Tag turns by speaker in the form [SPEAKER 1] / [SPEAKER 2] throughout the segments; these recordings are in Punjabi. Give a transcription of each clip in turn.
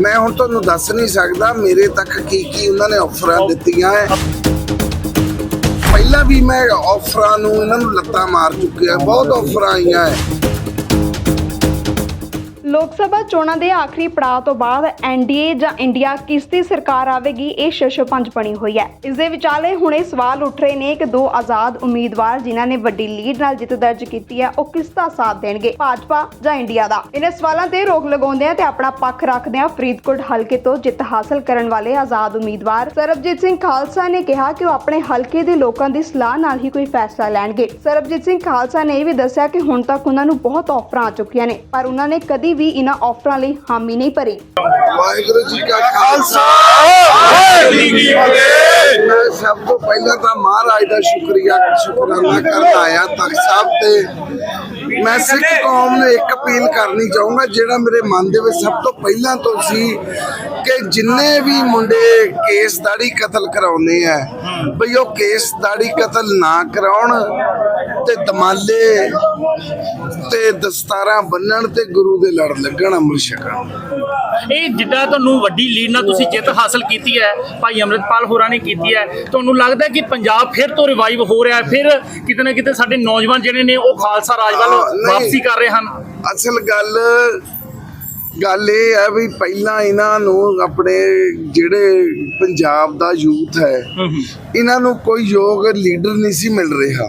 [SPEAKER 1] ਮੈਂ ਹੁਣ ਤੁਹਾਨੂੰ ਦੱਸ ਨਹੀਂ ਸਕਦਾ ਮੇਰੇ ਤੱਕ ਕੀ ਕੀ ਉਹਨਾਂ ਨੇ ਆਫਰਾਂ ਦਿੱਤੀਆਂ ਹੈ ਪਹਿਲਾਂ ਵੀ ਮੈਂ ਆਫਰਾਂ ਨੂੰ ਇਹਨਾਂ ਨੂੰ ਲੱਤਾਂ ਮਾਰ ਚੁੱਕਿਆ, ਬਹੁਤ ਆਫਰਾਂ ਆਈਆਂ ਹੈ
[SPEAKER 2] ਲੋਕ ਸਭਾ ਚੋਣਾਂ ਦੇ ਆਖਰੀ ਪੜਾਅ ਤੋਂ ਬਾਅਦ ਐਨਡੀਏ ਜਾਂ ਇੰਡੀਆ ਕਿਸ ਦੀ ਸਰਕਾਰ ਆਵੇਗੀ, ਇਹ ਸ਼ਸ਼ਪੰਜ ਬਣੀ ਹੋਈ ਹੈ। ਇਸ ਦੇ ਵਿਚਾਲੇ ਹੁਣੇ ਸਵਾਲ ਉੱਠ ਰਹੇ ਨੇ ਕਿ ਦੋ ਆਜ਼ਾਦ ਉਮੀਦਵਾਰ ਜਿਨ੍ਹਾਂ ਨੇ ਵੱਡੀ ਲੀਡ ਨਾਲ ਜਿੱਤ ਦਰਜ ਕੀਤੀ ਹੈ, ਉਹ ਕਿਸ ਦਾ ਸਾਥ ਦੇਣਗੇ, ਭਾਜਪਾ ਜਾਂ ਇੰਡੀਆ ਦਾ? ਇਹਨਾਂ ਸਵਾਲਾਂ ਤੇ ਰੋਕ ਲਗਾਉਂਦਿਆਂ ਤੇ ਆਪਣਾ ਪੱਖ ਰੱਖਦਿਆਂ ਫਰੀਦਕੋਟ ਹਲਕੇ ਤੋਂ ਜਿੱਤ ਹਾਸਲ ਕਰਨ ਵਾਲੇ ਆਜ਼ਾਦ ਉਮੀਦਵਾਰ ਸਰਬਜੀਤ ਸਿੰਘ ਖਾਲਸਾ ਨੇ ਕਿਹਾ ਕਿ ਉਹ ਆਪਣੇ ਹਲਕੇ ਦੇ ਲੋਕਾਂ ਦੀ ਸਲਾਹ ਨਾਲ ਹੀ ਕੋਈ ਫੈਸਲਾ ਲੈਣਗੇ। ਸਰਬਜੀਤ ਸਿੰਘ ਖਾਲਸਾ ਨੇ ਇਹ ਵੀ ਦੱਸਿਆ ਕਿ ਹੁਣ ਤੱਕ ਉਹਨਾਂ ਨੂੰ ਬਹੁਤ ਆਫਰਾਂ ਆ ਚੁੱਕੀਆਂ ਨੇ, ਪਰ ਉਹਨਾਂ ਨੇ ਕਦੀ ਵੀ ਇਹਨਾਂ ਆਫਰਾਂ ਲਈ ਹਾਮੀ ਨਹੀਂ ਭਰੀ।
[SPEAKER 1] ਵਾਹਿਗੁਰੂ ਜੀ ਕਾ ਖਾਲਸਾ। ਮੈਂ ਸਭ ਤੋਂ ਪਹਿਲਾਂ ਤਾਂ ਮਹਾਰਾਜ ਦਾ ਸ਼ੁਕਰੀਆ ਸ਼ੁਕਰਾਨਾ ਕਰਨ ਆਇਆ ਤਖਤ ਸਾਹਿਬ ਤੇ। ਮੈਂ ਸਿੱਖ ਕੌਮ ਨੂੰ ਇੱਕ ਅਪੀਲ ਕਰਨੀ ਚਾਹੂੰਗਾ, ਜਿਹੜਾ ਮੇਰੇ ਮਨ ਦੇ ਵਿੱਚ ਸਭ ਤੋਂ ਪਹਿਲਾਂ ਤੋਂ ਸੀ ਕਿ ਜਿੰਨੇ ਵੀ ਮੁੰਡੇ ਕੇਸ ਦਾੜੀ ਕਤਲ ਕਰਾਉਨੇ ਆ ਬਈ ਉਹ ਕੇਸ ਦਾੜੀ ਕਤਲ ਨਾ ਕਰਾਉਣ ਤੇ ਦਮਾਲੇ ਤੇ ਦਸਤਾਰਾਂ ਬੰਨਣ ਤੇ ਗੁਰੂ ਦੇ ਲੜ ਲੱਗਣ ਅੰਮ੍ਰਿਤ ਛਕਣ
[SPEAKER 3] ਇਹ ਜਿੱਦਾਂ ਤੁਹਾਨੂੰ ਵੱਡੀ ਲੀਡ ਨਾਲ ਤੁਸੀਂ ਜਿੱਤ ਹਾਸਲ ਕੀਤੀ ਹੈ ਭਾਈ ਅੰਮ੍ਰਿਤਪਾਲ ਹੋਰਾਂ ਨੇ ਕੀਤੀ ਹੈ ਤੁਹਾਨੂੰ ਲੱਗਦਾ ਕਿ ਪੰਜਾਬ ਫਿਰ ਤੋਂ ਰਿਵਾਈਵ ਹੋ ਰਿਹਾ ਹੈ ਫਿਰ ਕਿਤੇ ਨਾ ਕਿਤੇ ਸਾਡੇ ਨੌਜਵਾਨ ਜਿਹੜੇ ਨੇ ਉਹ ਖਾਲਸਾ ਰਾਜ ਵੱਲ। ਵਾਪਸੀ ਕਰ ਰਹੇ ਹਨ
[SPEAKER 1] ਅਸਲ ਗੱਲ ਗੱਲ ਇਹ ਹੈ ਵੀ ਪਹਿਲਾਂ ਇਹਨਾਂ ਨੂੰ ਆਪਣੇ ਜਿਹੜੇ ਪੰਜਾਬ ਦਾ ਯੂਥ ਹੈ ਇਹਨਾਂ ਨੂੰ ਕੋਈ ਯੋਗ ਲੀਡਰ ਨਹੀਂ ਸੀ ਮਿਲ ਰਿਹਾ।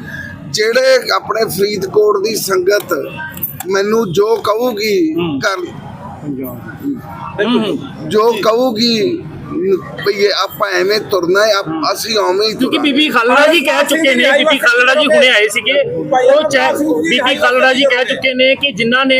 [SPEAKER 1] ਜਿਹੜੇ ਆਪਣੇ ਫਰੀਦਕੋਟ ਦੀ ਸੰਗਤ ਮੈਨੂੰ ਜੋ ਕਹੂਗੀ ਕਰ ਜੋ ਕਹੂਗੀ ਇਹ ਆਪਾਂ ਐਵੇਂ ਤੁਰਨਾ ਹੈ ਅਸੀਂ ਉਵੇਂ ਹੀ
[SPEAKER 3] ਕਿਉਂਕਿ। ਬੀਬੀ ਖਾਲੜਾ ਜੀ ਕਹਿ ਚੁੱਕੇ ਨੇ ਬੀਬੀ ਖਾਲੜਾ ਜੀ ਹੁਣੇ ਆਏ ਸੀਗੇ। ਉਹ ਬੀਬੀ ਖਾਲੜਾ ਜੀ ਕਹਿ ਚੁੱਕੇ ਨੇ ਕਿ ਜਿਨ੍ਹਾਂ ਨੇ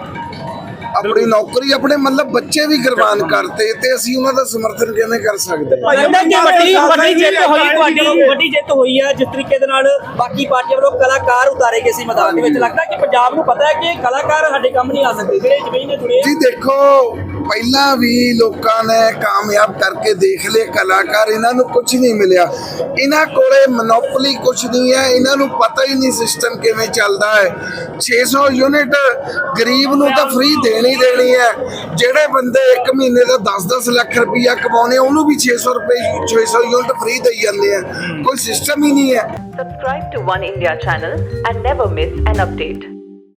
[SPEAKER 1] ਆਪਣੀ ਨੌਕਰੀ ਆਪਣੇ ਮਤਲਬ ਬੱਚੇ ਵੀ ਕੁਰਬਾਨ ਕਰਤੇ ਤੇ ਅਸੀਂ ਉਹਨਾਂ ਦਾ ਸਮਰਥਨ ਕਿਵੇਂ ਕਰ ਸਕਦੇ? ਹਾਂ?
[SPEAKER 4] ਲੱਗਦਾ ਕਿ ਵੱਡੀ ਵੱਡੀ ਜਿੱਤ ਹੋਈ ਤੁਹਾਡੀ ਵੱਡੀ ਜਿੱਤ ਹੋਈ ਹੈ ਜਿਸ ਤਰੀਕੇ ਦੇ ਨਾਲ ਬਾਕੀ ਪਾਰਟੀਆਂ ਵੱਲੋਂ ਕਲਾਕਾਰ ਉਤਾਰੇ ਗਏ ਸੀ ਮੈਦਾਨ ਦੇ ਵਿੱਚ। ਲੱਗਦਾ ਕਿ ਪੰਜਾਬ ਨੂੰ ਪਤਾ ਹੈ ਕਿ ਕਲਾਕਾਰ ਸਾਡੇ ਕੰਮ ਨਹੀਂ ਆ ਸਕਦੇ ਜਿਹੜੇ ਜ਼ਮੀਨ ਦੇ ਜੁੜੇ ਆ।
[SPEAKER 1] ਜੀ ਦੇਖੋ ਪਹਿਲਾਂ ਵੀ ਲੋਕਾਂ ਨੇ ਕਾਮਯਾਬ ਕਰਕੇ ਦੇਖ ਲਏ, ਕਲਾਕਾਰ ਇਹਨਾਂ ਨੂੰ ਕੁਝ ਨਹੀਂ ਮਿਲਿਆ। ਇਹਨਾਂ ਕੋਲੇ ਮੋਨੋਪੋਲੀ ਕੁਝ ਨਹੀਂ ਹੈ, ਇਹਨਾਂ ਨੂੰ ਪਤਾ ਹੀ ਨਹੀਂ ਸਿਸਟਮ ਕਿਵੇਂ ਚੱਲਦਾ ਹੈ। 600 ਯੂਨਿਟ ਗਰੀਬ ਨੂੰ ਤਾਂ ਫ੍ਰੀ ਦੇਣੀ ਦੇਣੀ ਹੈ। ਜਿਹੜੇ ਬੰਦੇ ਇੱਕ ਮਹੀਨੇ ਦਾ 10-10 ਲੱਖ ਰੁਪਈਆ ਕਮਾਉਣੇ ਉਹਨੂੰ ਵੀ 600 ਰੁਪਏ 600 ਯੂਨਿਟ ਫ੍ਰੀ ਦੇਈ ਜਾਂਦੇ ਆ। ਕੋਈ ਸਿਸਟਮ ਹੀ ਨਹੀਂ ਹੈ।
[SPEAKER 5] Subscribe to One India channel and never miss an update.